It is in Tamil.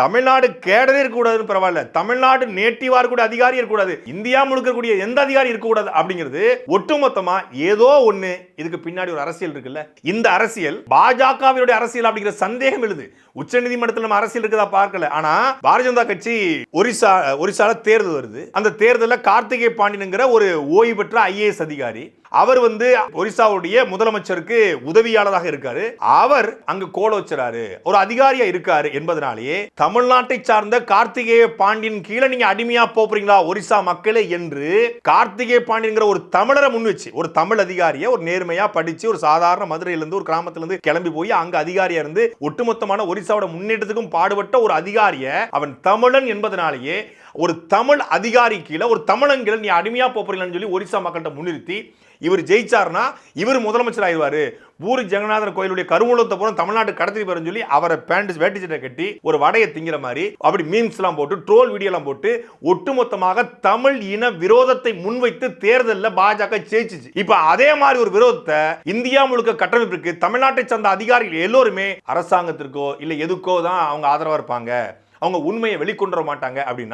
தமிழ்நாடு கேடரே இருக்கக்கூடாதுன்னு பரவாயில்ல. தமிழ்நாடு நேட்டிவா இருக்கக்கூடிய அதிகாரி இருக்கக்கூடாது. இந்தியா முழுக்கக்கூடிய எந்த அதிகாரி இருக்கக்கூடாது அப்படிங்கிறது ஒட்டுமொத்தமா ஏதோ ஒண்ணு இதுக்கு பின்னாடி ஒரு அரசியல் இருக்குல்ல. இந்த அரசியல் பாஜகவினுடைய அரசியல் அப்படிங்கிற சந்தேகம் எழுது. உச்ச நீதிமன்றத்தில் நம்ம அரசியல் இருக்குதா பார்க்கல. ஆனா பாரதிய ஜனதா கட்சி ஒரிசா ஒரிசால தேர்தல் வருது. அந்த தேர்தலில் கார்த்திகை பாண்டியனுங்கிற ஒரு ஓய்வு பெற்ற ஐஏஎஸ் அதிகாரி அவர் வந்து ஒரிசாவுடைய முதலமைச்சருக்கு உதவியாளராக இருக்காரு. அவர் அங்கு கோல வச்சுறாரு. ஒரு அதிகாரியா இருக்காரு என்பதனாலேயே தமிழ்நாட்டை சார்ந்த கார்த்திகேய பாண்டியன் கீழே நீங்க அடிமையா போறீங்களா ஒரிசா மக்களே என்று கார்த்திகேய பாண்டியன்கிற ஒரு தமிழரை முன் வச்சு ஒரு தமிழ் அதிகாரியை ஒரு நேர்மையா படிச்சு ஒரு சாதாரண மதுரையில இருந்து ஒரு கிராமத்துல இருந்து கிளம்பி போய் அங்க அதிகாரியா இருந்து ஒட்டுமொத்தமான ஒரிசாவோட முன்னேற்றத்துக்கும் பாடுபட்ட ஒரு அதிகாரிய அவன் தமிழன் என்பதனாலேயே ஒரு தமிழ் அதிகாரி கீழே ஒரு தமிழன் நீ அடிமையாக போறீங்கன்னு சொல்லி ஒரிசா மக்கள்கிட்ட முன்னிறுத்தி இவர் ஜெயிச்சார்னா இவர் முதலமைச்சர் ஆயிடுவார். பூரி ஜெகநாதர் கோயிலுடைய கருவூலத்தை பூரா தமிழ்நாட்டு கடத்தி போறேன்னு சொல்லி அவரை பேண்ட் வேட்டி சட்டை கட்டி ஒரு வடையை திங்கிற மாதிரி அப்படி மீம்ஸ்லாம் போட்டு ட்ரோல் வீடியோலாம் போட்டு ஒட்டுமொத்தமாக தமிழ் இன விரோதத்தை முன்வைத்து தேர்தலில் பாஜக ஜெயிச்சிச்சு. இப்போ அதே மாதிரி ஒரு விரோதத்தை இந்தியா முழுக்க கட்டமைப்பிற்கு தமிழ்நாட்டை சார்ந்த அதிகாரிகள் எல்லோருமே அரசாங்கத்திற்கோ இல்லை எதுக்கோ தான் அவங்க ஆதரவாக இருப்பாங்க. அவங்க உண்மையை வெளிக்கொண்டு வர மாட்டாங்க அப்படின்னா